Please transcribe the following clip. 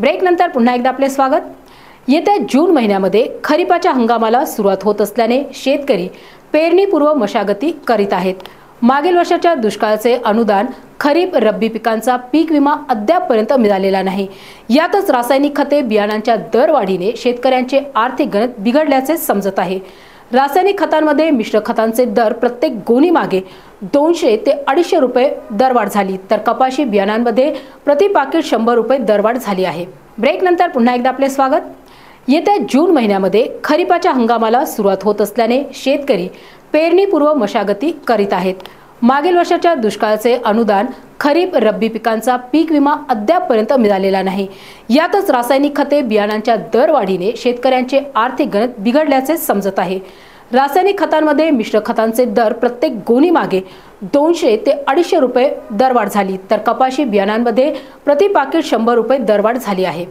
Break नंतर पुन्हा एकदा आपले स्वागत. येत्या जून महिन्यामध्ये खरीपाच्या हंगामाला सुरुवात होत असल्याने शेतकरी पेरणीपूर्व मशागती करीत आहेत. मागील वर्षाच्या दुष्काळाचे अनुदान खरीप रब्बी पिकांचा पीक विमा अद्यापपर्यंत मिळालेला नाही. यातच रासायनिक खते बियाणांच्या दरवाढीने शेतकऱ्यांचे आर्थिक गणित बिघडल्याचे समजत आहे. रासायनिक खतांमध्ये मिश्र खतांचे दर प्रत्येक गोणी मागे दोनशे ते अडीचशे रुपये दरवाढ झाली. तर कपाशी बियाणांमध्ये प्रति पाकिट शंभर रुपये दरवाढ झाली आहे. ब्रेक नंतर पुन्हा एकदा आपले स्वागत. येत्या जून महिन्यामध्ये खरीपाच्या हंगामाला सुरुवात होत असल्याने शेतकरी पेरणीपूर्व मशागती करीत आहेत. मागील वर्षाच्या दुष्काळाचे अनुदान खरीप रब्बी पिकांचा पीक विमा अद्यापपर्यंत मिळालेला नाही. यातच रासायनिक खते बियाणांच्या दरवाढीने शेतकऱ्यांचे आर्थिक गणित बिघडल्याचे समजत आहे. रासायनिक खतांमध्ये मिश्र खतांचे दर प्रत्येक गोणी मागे दोनशे ते अडीचशे रुपये दरवाढ झाली तर कपाशी बियाणांमध्ये प्रति पाकिट शंभर रुपये दरवाढ झाली आहे.